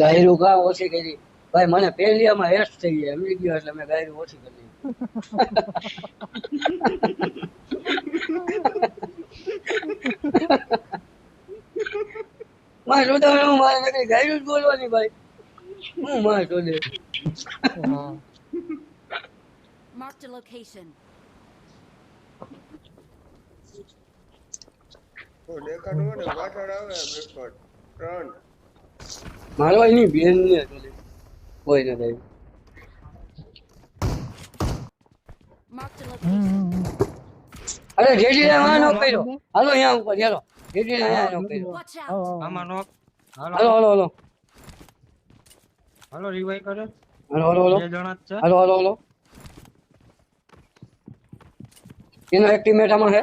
ગાયરું કા ઓછી કરી. ભાઈ મને પહેલીમાં હેસ્ટ થઈ ગયા. એમની ગયો એટલે મેં ગાયરું ઓછી કરી મારે જોતા હું મારે નકરી ગાયરું જ બોલવાની ભાઈ. હું મારે જોડે Marked a location. તો દેખાડું હોય ને. પાછળ આવે બ્રેકફાસ્ટ ત્રણ. મારો એની બેન ને કોઈ ના થાય. અરે જેડી ને આ નોક કર્યો. હાલો અહીંયા ઉપર ચાલો જેડી ને અહીંયા નોક કર્યો. આમાં નોક હાલો. હાલો હાલો હાલો. રિવાઈવ કરે. હાલો હાલો હાલો. બે જણા જ છે. હાલો હાલો હાલો. એનો એક ટીમમેટ આમાં છે.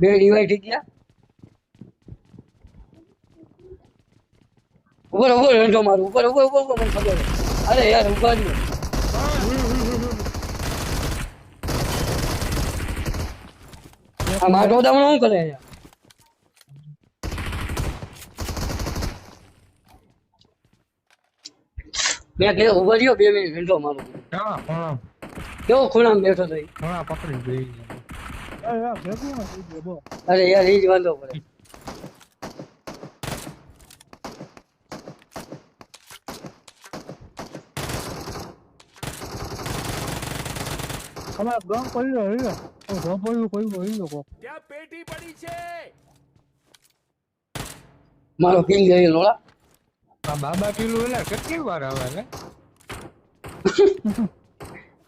બે રિવાઈવ થઈ ગયા. ઉપર ઉપર રંજો મારું ઉપર ઉપર ઉપર ઉપર મને ખબર અરે યાર ઊભા જ આ માટો દામણો શું કરે યાર? મેં કે ઊભો રહ્યો બે મિનિટ રંજો મારું. હા હા કેવો ખૂણામાં બેઠો થઈ ઘણા પકડી ગઈ. અરે યાર એ જ વાંધો પડે. અમારે ગામ પડ્યો હું? ગામ પડ્યું પડ્યું હે લોકો મારો કિંગ જઈ લોળા? આ બાબા કિલો એટલે કેટલી વાર આવે લે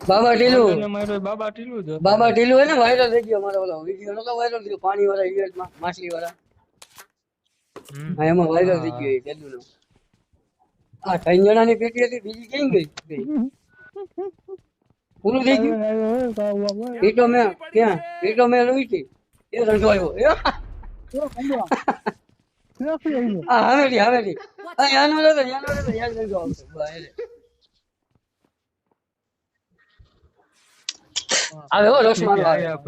બાબા ટીલું? મારો બાબા ટીલું જ બાબા ઢીલું એને ને વાયરલ થઈ ગયો મારો ઓલો વિડિયો. નતો વાયરલ થયો પાણી વાળા ઇવેન્ટમાં માછલી વાળા હા એમાં વાયરલ થઈ ગયો તેલું આ ત્રણ જણાની પેટી હતી બીજી કેમ ગઈ? ગઈ. પૂરું થઈ ગયું? એ મેં ક્યાં? એ મેં લઈ હતી એ રંગો આવ્યો. હા હવેલી હવેલી. લેતો લેતો આવશે. એટલે. રસ મારવા આવ્યો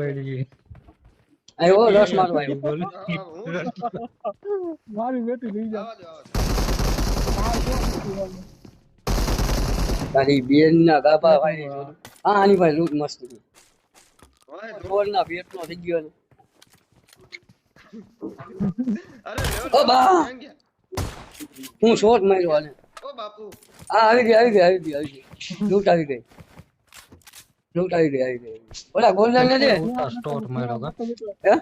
રસ મારવા આવ્યો. મારી બેટી લઈ જા. તારી બેન ના ગાભા ભાઈ હા આની ભાઈ લૂટ મસ્ત હતી વાય ના વેટ નો થઈ ગયો ને. અરે ઓ બા. હું શોટ માર્યો આને. ઓ બાપુ. હા આવી ગઈ આવી ગઈ આવી ગઈ આવી ગઈ. લૂટ આવી ગઈ. લૂટ આવી ગઈ આવી ગઈ ઓલા ગોલ્ડન ને દે મોટા માર્યો કા? હે?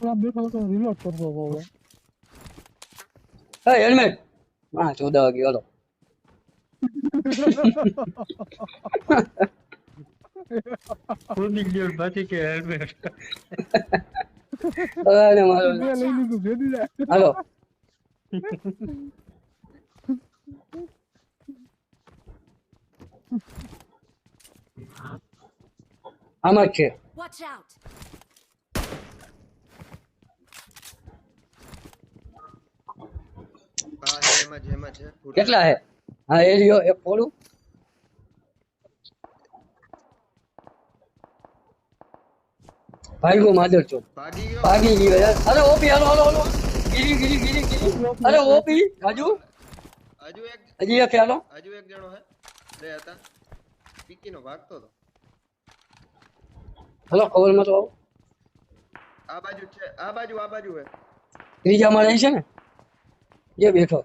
ઓલા બેઠો હતો રીલોડ કરતો હતો હવે. હે હેલ્મેટ હા ચોદા વાગે હાલો. કૂદી ગયો પછી કે હેલ્મેટ અરે મારો બે લઈ લીધું ભેદી જાય હાલો આમાં જ છે Watch out. હા છે એમાં છે એમાં છે પૂરા. કેટલા હે હા એ રહ્યો એક ફોડું. ભાઈ ગયો માધર ચોક ભાગી ગયો. ભાગી ગયો યાર અરે ઓપી હાલો હાલો હાલો. ગીરી ગીરી ગીરી ગીરી. અરે ઓપી હજુ હજુ એક હજી એક હાલો. હજુ એક જણો હે. બે હતા. પીકીનો ભાગતો હતો. હાલો કવરમાં તો આવો. આ બાજુ છે આ બાજુ આ બાજુ હે. ત્રીજા માળે છે ને? જે બેઠો.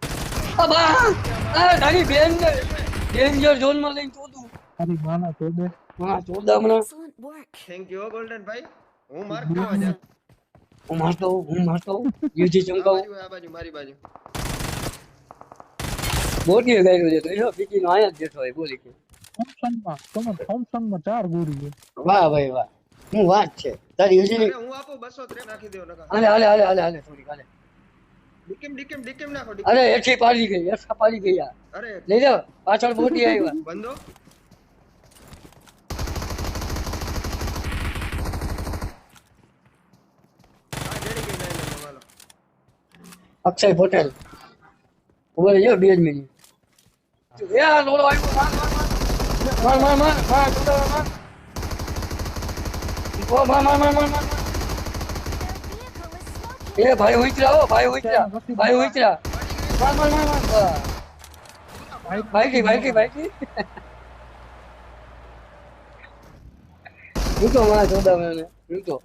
તારી બેન ડેન્જર ઝોનમાં લઈને ચોતું તારી માના તો હા ચોદા હમણાં. થેન્ક યુ ગોલ્ડન ભાઈ. હું માર્ક કરવા જા હું મારતો હું મારતો યુજી ચમકાવું આ બાજુ મારી બાજુ. મોટી ગાયરો છે તો એનો પીકી નો આયા જ હોય બોલી કે. થોમસનમાં તમે થોમસનમાં ચાર ગોળી છે. વાહ ભાઈ વાહ. હું વાત છે. તારી યુજી હું આપો બસો ત્રણ નાખી દેવ નકા હાલે હાલે હાલે હાલે થોડી હાલે. ડીકેમ ડીકેમ ડીકેમ નાખો ડીકેમ. અરે એથી પાડી ગઈ એઠા પાડી ગઈ યાર અરે લઈ જાઓ પાછળ મોટી આવ્યા બંધો આ જડી ગઈ ના એને નવાલો. અક્ષય પટેલ ઊભો રહેજો બે જ મિનિટ એ આ લોલો આવ્યો માર માર માર માર માર માર છોડો, માર ઓ માર માર માર માર માર એ ભાઈ ઉતરા હો ભાઈ ઉતરા ભાઈ ઉતરા પડી માર માર માર કી ભાઈ કી ભાઈ કી લૂટો મારા જોડા મને લૂટો.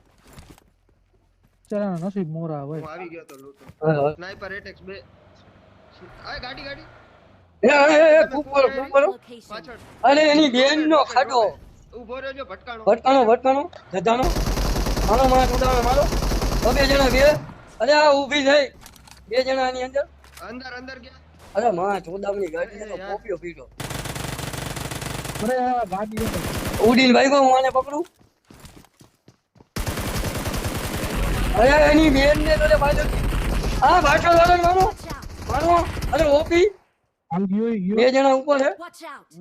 બિચારાના નસીબ મોરા હું આવી ગયો તો લૂંટો. સ્નાઈપર એટેક્સ બે. આ ગાડી ગાડી. એ, એ. પાછળ. અરે એની બેન નો ખાડો. ઊભો રહેજો ભટકાણો. ભટકાનો ભટકાનો ધજાનો. મારો મારા ચોદાનો મારો. બે જણા બે. અરે આ ઊભી થઈ. બે જણા આની અંદર. અંદર અંદર ગયા. અરે માં ચોદામની ગાડી ને કોપીઓ પીડો. અરે આ ગાડી છે. ઉડીને ભાઈ હું આને પકડું? અરે એની બેન ને તો પાછળ. હા પાછળ વાળો મારો મારો અરે ઓપી. ગયો ગયો. બે જણા ઉપર હે.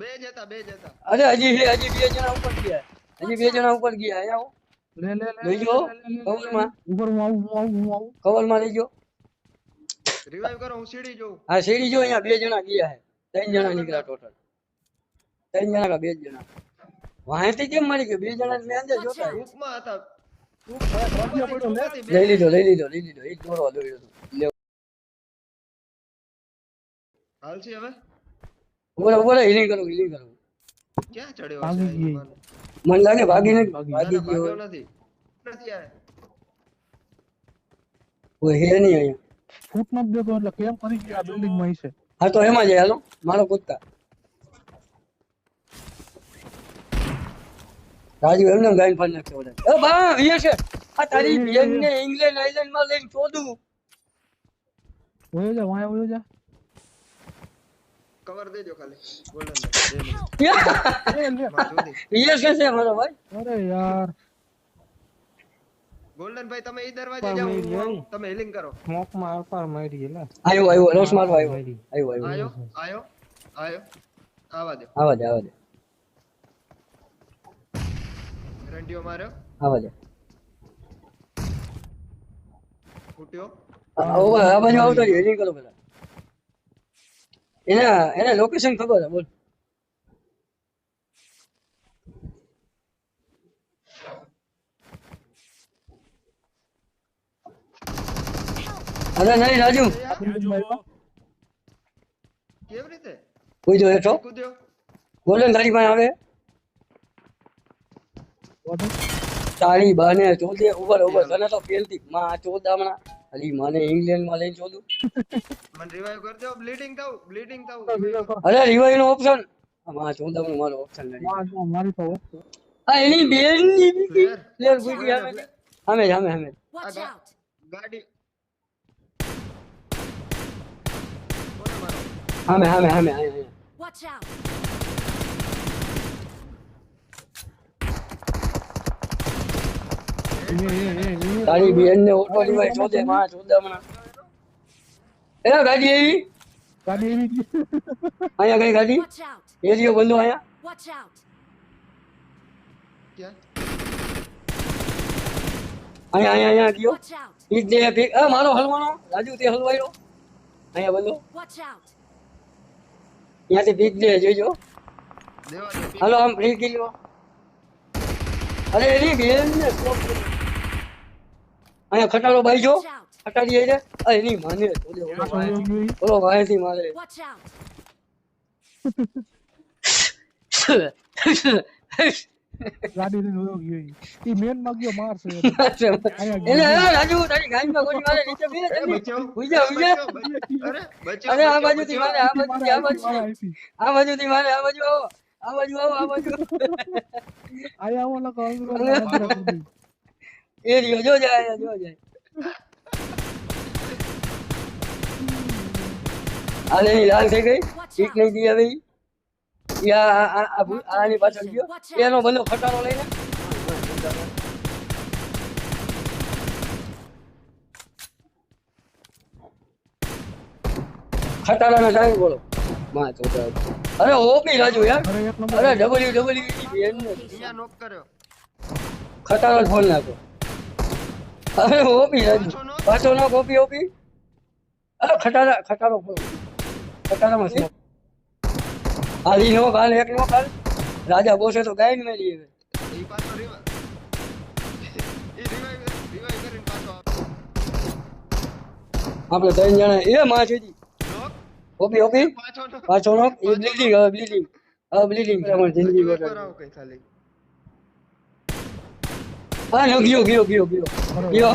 બે જતા બે જતા અરે હજી હજી બે જણા ઉપર ગયા. હજી બે જણા ઉપર ગયા આયા. લે લે લે લઈ જાઓ કવરમાં ઉપર હું આવું હું આવું હું આવું. કવરમાં લઈ કરો હું સીડી જોઉં. હા શેરી જો અહીંયા બે જણા ગયા છે. ત્રણ જણા નીકળ્યા ટોટલ ત્રણ જણા કા બે જણા. વાંહેથી કેમ મારી ગયો? બે જણા ને અંદર જોતા. હતા. હતા લઈ લીધો લઈ લીધો લઈ લીધો. એક દોરો દોડ્યો હતો હાલ છે હવે? બોલો બોલો હિલિંગ કરું હિલિંગ કરો. ક્યાં ચડ્યો. યુવાન? મને લાગે ભાગી. નથી. ભાગી ગયો. નથી. નથી આ કોઈ હે નહીં અહીંયા. ફૂટ નથી દેતો એટલે કેમ કરી ગયા? બિલ્ડિંગમાં છે હા તો એમાં જાય. હાલો મારો કૂદતા. રાજુ એમને ગાઈન ફાન નાખ્યો બધા. એ બા વીએ છે. આ તારી બેન ને ઇંગ્લેન્ડ આઇલેન્ડમાં લઈને ચોદું. ઓયો જા વાય ઓયો જા. કવર દેજો ખાલી ગોલ્ડન એ લે વીએ છે છે મારો ભાઈ અરે યાર ગોલ્ડન ભાઈ તમે ઈ દરવાજે જાઓ હું આવું. તમે હિલિંગ કરો સ્મોકમાં આરપાર મારી ગયેલા આવ્યો આવ્યો રોસ મારો આવ્યો મારી. આવ્યો આવ્યો આયો આયો આયો આવા દો આવા દે આવા દે રંટીઓ માર્યો આવા દે ફૂટ્યો આ ઓ, આ બાજુ આવતો રહ્યો એની કરો પેલા એને એને લોકેશન ખબર છે બોલ. અરે નહીં રાજુ. કેવી રીતે? કોઈ જો હેઠો? કૂદ્યો. તારી પાસે આવે. તારી બાને ચોદે ઉભર ઉભર તને તો પેલતી માં આ ચોદામણા અલી મને ઇંગ્લેન્ડમાં લઈને ચોદું મને રિવાઇવ કરજો દો બ્લીડિંગ થાઉ બ્લીડિંગ થાઉ અરે રિવાઇવ નો ઓપ્શનમાં ચોદામણું મારો ઓપ્શન નથી. મારી તો આ એની બેનની બીકી પ્લેયર બીકી આવે Watch got- out. ગાડી. સામે સામે સામે અહીંયા, અહીંયા. Watch out. તારી બેન ને ઓટો રિવાઈવ ચોદે માં ચોદામણા એ ગાડી એવી? ગાડી એવી ગઈ. અહીંયા કઈ ગાડી. એરિયો બંધો અહીંયા? ક્યાં? અહીંયા અહીંયા અહીંયા ગયો પીક દે પીક આ મારો હલવાનો? રાજુ તે હલવાયો? અહીંયા બંધો. ત્યાંથી પીક દે જોઈજો. હાલો આમ ફ્રી ગયો અરે એની બેન ને કરી. અહીંયા ખટારો બાઈજો જો. ખટારી આવી જાય. એની માને બોલો ઓલો આ વાય- ઓયો ગયો. ઓલો વાયથી મારે. ગાડી લઈને ઓયો ગયો ઈ. ઈ મેનમાં ગયો મારશે એને રાજુ તારી ગાડીમાં ગોળી મારે નીચે બે એ જલ્દી. બચાવ હુઈ જા, હુઈ જા. બચાવ, અરે આ બચાવ, બાજુથી મારે આ બાજુથી આ બાજુ આ બાજુથી મારે આ બાજુ આવો. આ બાજુ આવો આ બાજુ. આયા આવો લખો અંગ્રેજી એ રહ્યો જો જાય જો જાય આને લાલ થઈ ગઈ ઠીક નહીં દી હવે આની પાછળ ગયો એનો બંધો ખટારો લઈને ખટારાના ટાઈમ બોલો માં ચોથા અરે ઓપી રાજુ યાર અરે એક નંબર અરે ડબલ્યુ ડબલ્યુ નોક કર્યો ખટારો ફોન નાખો અરે ઓપી પાછો ના ઓપી ઓપી. અરે ખટારા, ખટારો ફોન ખટારામાં છે. આલી નો કાલ એક નો કાલ રાજા બોસે તો ગાય ને મેલી ઈ પાછો આપણે ત્રણ જણા, એ માં છે ઓપી ઓપી. પાછો નો. પાછો નો બ્લીડિંગ હવે બ્લીડિંગ હવે બ્લીડિંગ તમારી જિંદગી એકવાર કઈ ખાલી હા નો ગયો ગયો ગયો ગયો. ગયો.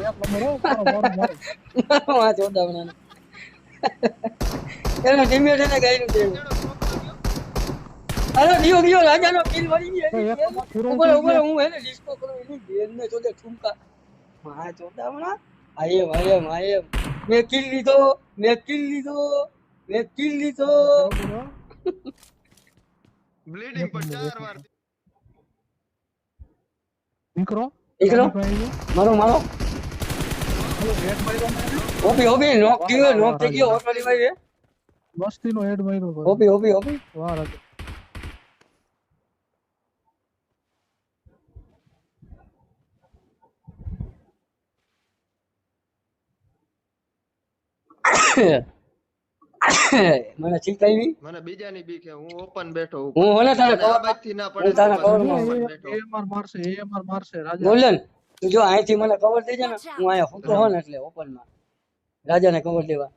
એક નંબર હો મારો મારો મારો આ ચોદામણા એનો ટીમમેટ એને ગાયનું છે અરે ગયો ગયો રાજાનો કિલ વળી ગયો. ઉપર ઉપર. હું એને ડિસ્કો કરું એની બેનને જોડે ઠુમકા. હા ચોદામણા આયમ આયમ આયમ. મેં કિલ લીધો મેં કિલ લીધો મેં કિલ લીધો? બ્લીડિંગ પર ચાર વાર દીકરો દીકરો મારો મારો. ઓપી ઓપી નોક થયો નોક થઈ ગયો ઓટોલી ભાઈ મસ્તીનો હેડ માર્યો. ઓપી ઓપી ઓપી વાહ રાજા. મને છીક આવી? મને બીજાની બીક છે હું ઓપન બેઠો હું હોને તને અને આ કવર ના હું પડે કવરમાં open એ- બેઠો. એ AMR મારશે AMR મારશે રાજા. બોલન તું જો અહીંથી મને કવર દેજે ને હું અહીંયા ફૂટો હોન એટલે ઓપનમાં રાજાને કવર દેવા.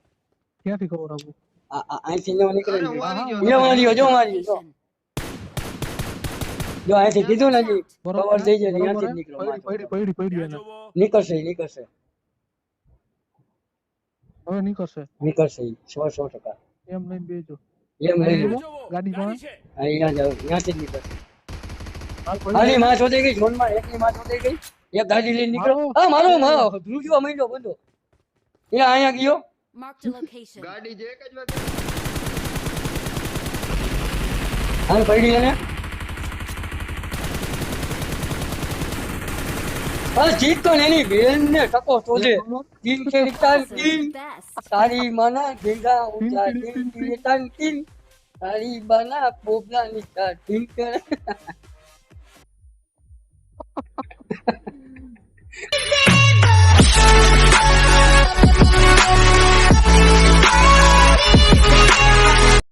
ક્યાંથી ખબર આપું? આ આ- અહીંથી નો નીકળે. લ્યો મારી જો મારી જો. જો અહીંથી કીધું ને બરોબર. કવર દેજે જ નીકળો પડી પડી પડી પડી નીકળશે નીકળશે. હવે નીકળશે નીકળશે સો સો ટકા. એમ નહીં બેજો. એમ લઈ લો ગાડી અહીંયા જાવ ત્યાંથી નીકળશે. આની માં શોધી ગઈ ઝોનમાં એકની માં શોધી ગઈ. એક ગાડી લઈને નીકળો. મારો. હા મારો મારો? ધ્રુજવા માંડ્યો બંધો એ અહીંયા ગયો. ગાડી જે એક જ વાગે હાલ પડી એને. હા જીત તો એની બેન ને ટકો શોધે. જીન કે તાર જીન તારી માના ગેંગા ઉજા જીન કે તાર જીન તારી બાના બોબના નિતા જીન કે